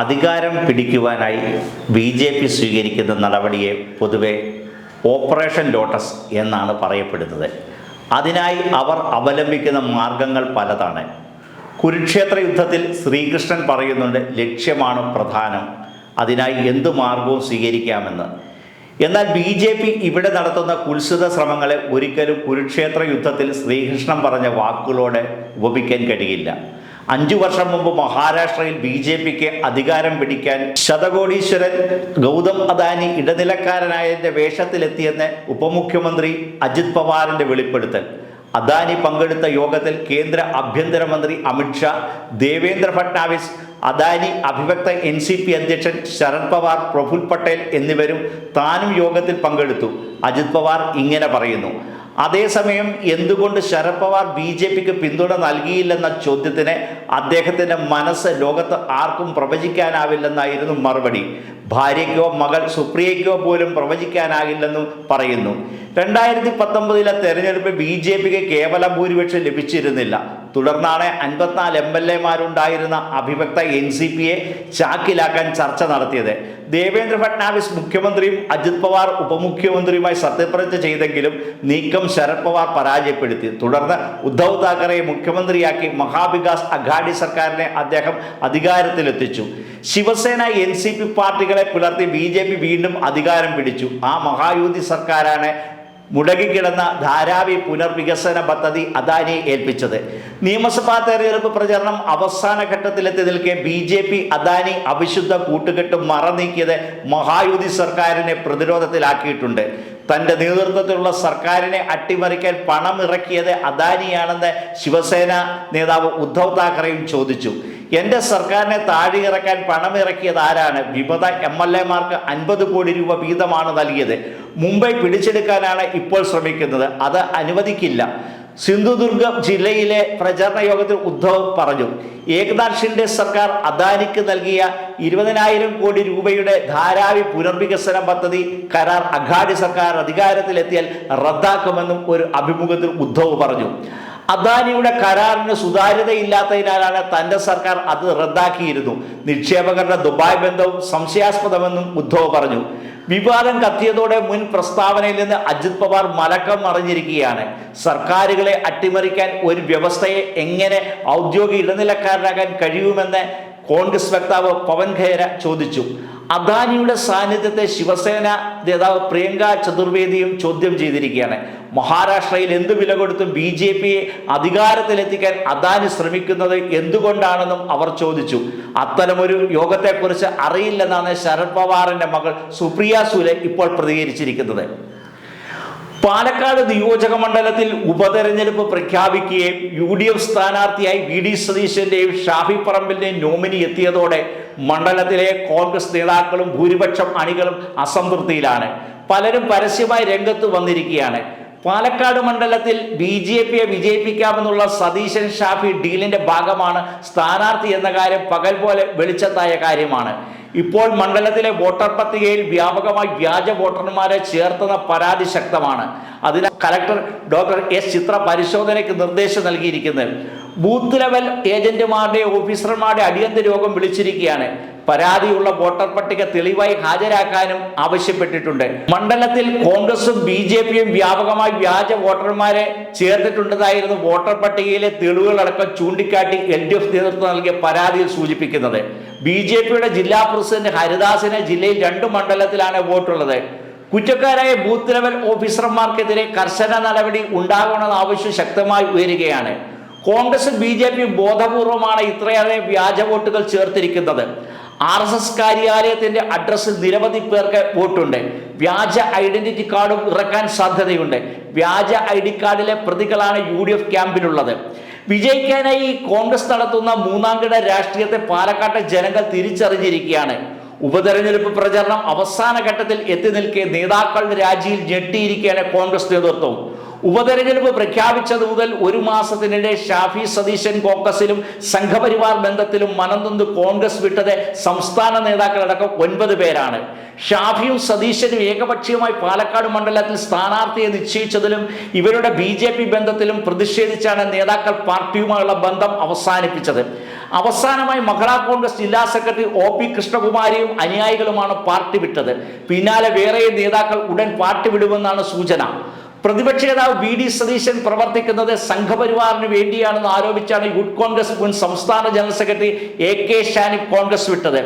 അധികാരം പിടിക്കുവാനായി B J P സ്വീകരിക്കുന്ന നടപടിയെ പൊതുവെ ഓപ്പറേഷൻ ലോട്ടസ് എന്നാണ് പറയപ്പെടുന്നത്. അതിനായി അവർ അവലംബിക്കുന്ന മാർഗങ്ങൾ പലതാണ്. കുരുക്ഷേത്ര യുദ്ധത്തിൽ ശ്രീകൃഷ്ണൻ പറയുന്നുണ്ട് ലക്ഷ്യമാണ് പ്രധാനം. അതിനായി എന്തു മാർഗവും സ്വീകരിക്കാമെന്ന്. എന്നാൽ ബി ജെ പി ഇവിടെ നടത്തുന്ന കുത്സിത ശ്രമങ്ങളെ ഒരിക്കലും കുരുക്ഷേത്ര യുദ്ധത്തിൽ ശ്രീകൃഷ്ണൻ പറഞ്ഞ വാക്കുകളോടെ ഉപമിക്കാൻ കഴിയില്ല. അഞ്ചു വർഷം മുമ്പ് മഹാരാഷ്ട്രയിൽ ബി ജെ പിക്ക് അധികാരം പിടിക്കാൻ ശതകോടീശ്വരൻ ഗൗതം അദാനി ഇടനിലക്കാരനായതിന്റെ വേഷത്തിലെത്തിയെന്ന് ഉപമുഖ്യമന്ത്രി അജിത് പവാറിന്റെ വെളിപ്പെടുത്തൽ. അദാനി പങ്കെടുത്ത യോഗത്തിൽ കേന്ദ്ര ആഭ്യന്തരമന്ത്രി അമിത്ഷാ ദേവേന്ദ്ര ഫട്നാവിസ് അദാനി അഭിവക്ത എൻ സി പി അധ്യക്ഷൻ ശരത് പവാർ പ്രഫുൽ പട്ടേൽ എന്നിവരും താനും യോഗത്തിൽ പങ്കെടുത്തു. അജിത് പവാർ ഇങ്ങനെ പറയുന്നു അതേസമയം എന്തുകൊണ്ട് ശരത് പവാർ ബി ജെ പിക്ക് പിന്തുണ നൽകിയില്ലെന്ന ചോദ്യത്തിന് അദ്ദേഹത്തിന്റെ മനസ്സ് ലോകത്ത് ആർക്കും പ്രവചിക്കാനാവില്ലെന്നായിരുന്നു മറുപടി. ഭാര്യയ്ക്കോ മകൾ സുപ്രിയയ്ക്കോ പോലും പ്രവചിക്കാനാകില്ലെന്നും പറയുന്നു. രണ്ടായിരത്തി പത്തൊമ്പതിലെ തെരഞ്ഞെടുപ്പ് ബി ജെ പിക്ക് കേവല ഭൂരിപക്ഷം ലഭിച്ചിരുന്നില്ല. തുടർന്നാണ് അൻപത്തിനാല് എം എൽ എമാരുണ്ടായിരുന്ന അഭിവക്ത എൻ സി പിയെ ചാക്കിലാക്കാൻ ചർച്ച നടത്തിയത്. ദേവേന്ദ്ര ഫട്നാവിസ് മുഖ്യമന്ത്രിയും അജിത് പവാർ ഉപമുഖ്യമന്ത്രിയുമായി സത്യപ്രതിജ്ഞ ചെയ്തെങ്കിലും നീക്കം ശരത് പവാർ പരാജയപ്പെടുത്തി. തുടർന്ന് ഉദ്ധവ് താക്കറെ മുഖ്യമന്ത്രിയാക്കി മഹാവികാസ് അഘാഡി സർക്കാരിനെ അദ്ദേഹം അധികാരത്തിലെത്തിച്ചു. ശിവസേന എൻ സി പി പാർട്ടികളെ പുലർത്തി ബി ജെ പി വീണ്ടും അധികാരം പിടിച്ചു. ആ മഹായുതി സർക്കാരാണ് മുടങ്ങിക്കിടന്ന ധാരാവി പുനർവികസന പദ്ധതി അദാനി ഏൽപ്പിച്ചത്. നിയമസഭാ തെരഞ്ഞെടുപ്പ് പ്രചരണം അവസാന ഘട്ടത്തിലെത്തി നിൽക്കെ ബി ജെ പി അദാനി അവിശുദ്ധ കൂട്ടുകെട്ട് മറനീക്കിയത് മഹായുതി സർക്കാരിനെ പ്രതിരോധത്തിലാക്കിയിട്ടുണ്ട്. തന്റെ നേതൃത്വത്തിലുള്ള സർക്കാരിനെ അട്ടിമറിക്കാൻ പണം ഇറക്കിയത് അദാനിയാണെന്ന് ശിവസേന നേതാവ് ഉദ്ധവ് താക്കറെയും ചോദിച്ചു. എന്റെ സർക്കാരിനെ താഴെ ഇറക്കാൻ പണം ഇറക്കിയത് ആരാണ്? വിമത എം എൽ എമാർക്ക് അൻപത് കോടി രൂപ വീതമാണ് നൽകിയത്. മുംബൈ പിടിച്ചെടുക്കാനാണ് ഇപ്പോൾ ശ്രമിക്കുന്നത്. അത് അനുവദിക്കില്ല. സിന്ധുദുർഗം ജില്ലയിലെ പ്രചരണ യോഗത്തിൽ ഉദ്ധവ് പറഞ്ഞു ഏകനാഥ് ഷിൻഡെ സർക്കാർ അദാനിക്ക് നൽകിയ ഇരുപതിനായിരം കോടി രൂപയുടെ ധാരാവി പുനർവികസന പദ്ധതി കരാർ അഘാടി സർക്കാർ അധികാരത്തിലെത്തിയാൽ റദ്ദാക്കുമെന്നും ഒരു അഭിമുഖത്തിൽ ഉദ്ധവ് പറഞ്ഞു. അദാനിയുടെ കരാറിന് സുതാര്യതയില്ലാത്തതിനാലാണ് തന്റെ സർക്കാർ അത് റദ്ദാക്കിയിരുന്നു നിക്ഷേപകരുടെ ദുബായ് ബന്ധവും സംശയാസ്പദമെന്നും ഉദ്ധവ് പറഞ്ഞു. വിവാദം കത്തിയതോടെ മുൻ പ്രസ്താവനയിൽ നിന്ന് അജിത് പവാർ മലക്കം മറിഞ്ഞിരിക്കുകയാണ്. സർക്കാരുകളെ അട്ടിമറിക്കാൻ ഒരു വ്യവസ്ഥയെ എങ്ങനെ ഔദ്യോഗിക ഇടനിലക്കാരനാകാൻ കഴിയുമെന്ന് കോൺഗ്രസ് വക്താവ് പവൻ ഖേര ചോദിച്ചു. അദാനിയുടെ സാന്നിധ്യത്തെ ശിവസേന നേതാവ് പ്രിയങ്ക ചതുർവേദിയും ചോദ്യം ചെയ്തിരിക്കുകയാണ്. മഹാരാഷ്ട്രയിൽ എന്ത് വില കൊടുത്തും ബി ജെ പിയെ അധികാരത്തിലെത്തിക്കാൻ അദാനി ശ്രമിക്കുന്നത് എന്തുകൊണ്ടാണെന്നും അവർ ചോദിച്ചു. അത്തരമൊരു യോഗത്തെക്കുറിച്ച് അറിയില്ലെന്നാണ് ശരത് പവാറിന്റെ മകൾ സുപ്രിയ സുലെ ഇപ്പോൾ പ്രതികരിച്ചിരിക്കുന്നത്. പാലക്കാട് നിയോജക മണ്ഡലത്തിൽ ഉപതെരഞ്ഞെടുപ്പ് പ്രഖ്യാപിക്കുകയും യു ഡി എഫ് സ്ഥാനാർത്ഥിയായി വി ഡി സതീശന്റെയും ഷാഫി പറമ്പിന്റെയും നോമിനി എത്തിയതോടെ മണ്ഡലത്തിലെ കോൺഗ്രസ് നേതാക്കളും ഭൂരിപക്ഷം അണികളും അസംതൃപ്തിയിലാണ്. പലരും പരസ്യമായി രംഗത്ത് വന്നിരിക്കുകയാണ്. പാലക്കാട് മണ്ഡലത്തിൽ ബി ജെ പിയെ വിജയിപ്പിക്കാമെന്നുള്ള സതീശൻ ഷാഫി ഡീലിന്റെ ഭാഗമാണ് സ്ഥാനാർത്ഥി എന്ന കാര്യം പകൽ പോലെ വെളിച്ചത്തായ കാര്യമാണ്. ഇപ്പോൾ മണ്ഡലത്തിലെ വോട്ടർ പട്ടികയിൽ വ്യാപകമായി വ്യാജ വോട്ടർമാരെ ചേർത്തുന്ന പരാതി ശക്തമാണ്. അതിനാൽ കലക്ടർ ഡോക്ടർ എസ് ചിത്ര പരിശോധനയ്ക്ക് നിർദ്ദേശം നൽകിയിരിക്കുന്നത്. ബൂത്ത് ലെവൽ ഏജന്റുമാരുടെ ഓഫീസർമാരുടെ അടിയന്തര യോഗം വിളിച്ചിരിക്കുകയാണ്. പരാതിയുള്ള വോട്ടർ പട്ടിക തെളിവായി ഹാജരാക്കാനും ആവശ്യപ്പെട്ടിട്ടുണ്ട്. മണ്ഡലത്തിൽ കോൺഗ്രസും ബി ജെ പിയും വ്യാപകമായി വ്യാജ വോട്ടർമാരെ ചേർത്തിട്ടുണ്ടതായിരുന്നു വോട്ടർ പട്ടികയിലെ തെളിവുകളടക്കം ചൂണ്ടിക്കാട്ടി എൽ ഡി എഫ് നേതൃത്വം നൽകിയ പരാതിയിൽ സൂചിപ്പിക്കുന്നത്. ബി ജെ പിയുടെ ജില്ലാ പ്രസിഡന്റ് ഹരിദാസിന് ജില്ലയിൽ രണ്ട് മണ്ഡലത്തിലാണ് വോട്ടുള്ളത്. കുറ്റക്കാരായ ബൂത്ത് ലെവൽ ഓഫീസർമാർക്കെതിരെ കർശന നടപടി ഉണ്ടാകണമെന്ന ആവശ്യം ശക്തമായി ഉയരുകയാണ്. കോൺഗ്രസ് ബി ജെ പിയും ബോധപൂർവമാണ് ഇത്രയേറെ വ്യാജ വോട്ടുകൾ ചേർത്തിരിക്കുന്നത്. ആർ എസ് എസ് കാര്യാലയത്തിന്റെ അഡ്രസ്സിൽ നിരവധി പേർക്ക് വോട്ടുണ്ട്. വ്യാജ ഐഡന്റിറ്റി കാർഡും ഇറക്കാൻ സാധ്യതയുണ്ട്. വ്യാജ ഐ ഡി കാർഡിലെ പ്രതികളാണ് യു ഡി എഫ് ക്യാമ്പിലുള്ളത്. വിജയിക്കാനായി കോൺഗ്രസ് നടത്തുന്ന മൂന്നാംകിട രാഷ്ട്രീയത്തെ പാലക്കാട്ടെ ജനങ്ങൾ തിരിച്ചറിഞ്ഞിരിക്കുകയാണ്. ഉപതെരഞ്ഞെടുപ്പ് പ്രചരണം അവസാന ഘട്ടത്തിൽ എത്തി നിൽക്കെ നേതാക്കളുടെ രാജിയിൽ ഞെട്ടിയിരിക്കുകയാണ് കോൺഗ്രസ് നേതൃത്വം. ഉപതെരഞ്ഞെടുപ്പ് പ്രഖ്യാപിച്ചത് മുതൽ ഒരു മാസത്തിനിടെ ഷാഫി സതീശൻ കോൺഗ്രസിലും സംഘപരിവാർ ബന്ധത്തിലും മനംതൊന്ന് കോൺഗ്രസ് വിട്ടത് സംസ്ഥാന നേതാക്കളടക്കം ഒൻപത് പേരാണ്. ഷാഫിയും സതീശനും ഏകപക്ഷീയമായി പാലക്കാട് മണ്ഡലത്തിൽ സ്ഥാനാർത്ഥിയെ നിശ്ചയിച്ചതിലും ഇവരുടെ ബി ജെ പി ബന്ധത്തിലും പ്രതിഷേധിച്ചാണ് നേതാക്കൾ പാർട്ടിയുമായുള്ള ബന്ധം അവസാനിപ്പിച്ചത്. അവസാനമായി മഹിളാ കോൺഗ്രസ് ജില്ലാ സെക്രട്ടറി ഒ പി കൃഷ്ണകുമാരിയും അനുയായികളുമാണ് പാർട്ടി വിട്ടത്. പിന്നാലെ വേറെയും നേതാക്കൾ ഉടൻ പാർട്ടി വിടുമെന്നാണ് സൂചന. പ്രതിപക്ഷ നേതാവ് വി ഡി സതീശൻ പ്രവർത്തിക്കുന്നത് സംഘപരിവാറിന് വേണ്ടിയാണെന്ന് ആരോപിച്ചാണ് യൂത്ത് കോൺഗ്രസ് മുൻ സംസ്ഥാന general secretary A K Shani Congress വിട്ടത്.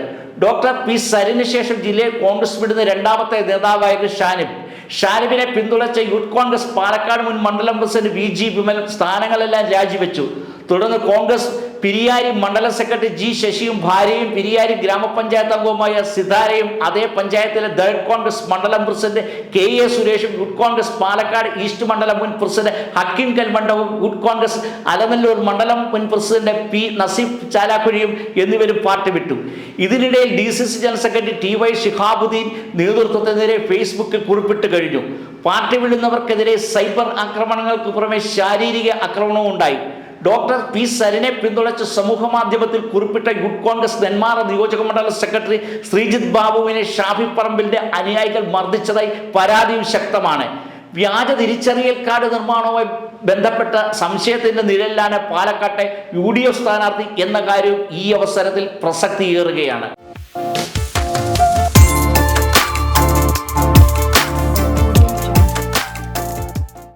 ഡോക്ടർ പി സരിന് ശേഷം ജില്ലയിൽ കോൺഗ്രസ് വിടുന്ന രണ്ടാമത്തെ നേതാവായിരുന്നു ഷാനിബ്. ഷാനിബിനെ പിന്തുണച്ച യൂത്ത് കോൺഗ്രസ് പാലക്കാട് മുൻ മണ്ഡലം പ്രസിഡന്റ് വി ജി വിമൽ സ്ഥാനങ്ങളെല്ലാം രാജിവെച്ചു. തുടർന്ന് കോൺഗ്രസ് പിരിയാരി മണ്ഡലം സെക്രട്ടറി ജി ശശിയും ഭാര്യയും പിരിയാരി ഗ്രാമപഞ്ചായത്ത് അംഗവുമായ സിതാരയും അതേ പഞ്ചായത്തിലെ ദളിത് കോൺഗ്രസ് മണ്ഡലം പ്രസിഡന്റ് കെ എ സുരേഷും ഗുഡ് കോൺഗ്രസ് പാലക്കാട് ഈസ്റ്റ് മണ്ഡലം മുൻ പ്രസിഡന്റ് ഹക്കിം കൽമണ്ഡവും ഗുഡ് കോൺഗ്രസ് അലനല്ലൂർ മണ്ഡലം മുൻ പ്രസിഡന്റ് പി നസീഫ് ചാലാക്കുഴിയും എന്നിവരും പാർട്ടി വിട്ടു. ഇതിനിടയിൽ D C C general secretary T Y Shihabuddin നേതൃത്വത്തിനെതിരെ ഫേസ്ബുക്കിൽ കുറിപ്പിട്ട് കഴിഞ്ഞു. പാർട്ടി വിടുന്നവർക്കെതിരെ സൈബർ ആക്രമണങ്ങൾക്ക് പുറമെ ശാരീരിക ആക്രമണവും ഉണ്ടായി. ഡോക്ടർ പി സരിനെ പിന്തുണച്ച് സമൂഹ മാധ്യമത്തിൽ കുറിപ്പിട്ട യൂത്ത് കോൺഗ്രസ് നെന്മാറ നിയോജക മണ്ഡലം സെക്രട്ടറി ശ്രീജിത്ത് ബാബുവിനെ ഷാഫി പറമ്പിലിന്റെ അനുയായികൾ മർദ്ദിച്ചതായി പരാതിയും ശക്തമാണ്. വ്യാജ തിരിച്ചറിയൽ കാർഡ് നിർമ്മാണവുമായി ബന്ധപ്പെട്ട സംശയത്തിന്റെ നിഴലിലാണ് പാലക്കാട്ടെ യു ഡി എഫ് സ്ഥാനാർത്ഥി എന്ന കാര്യവും ഈ അവസരത്തിൽ പ്രസക്തിയേറുകയാണ്.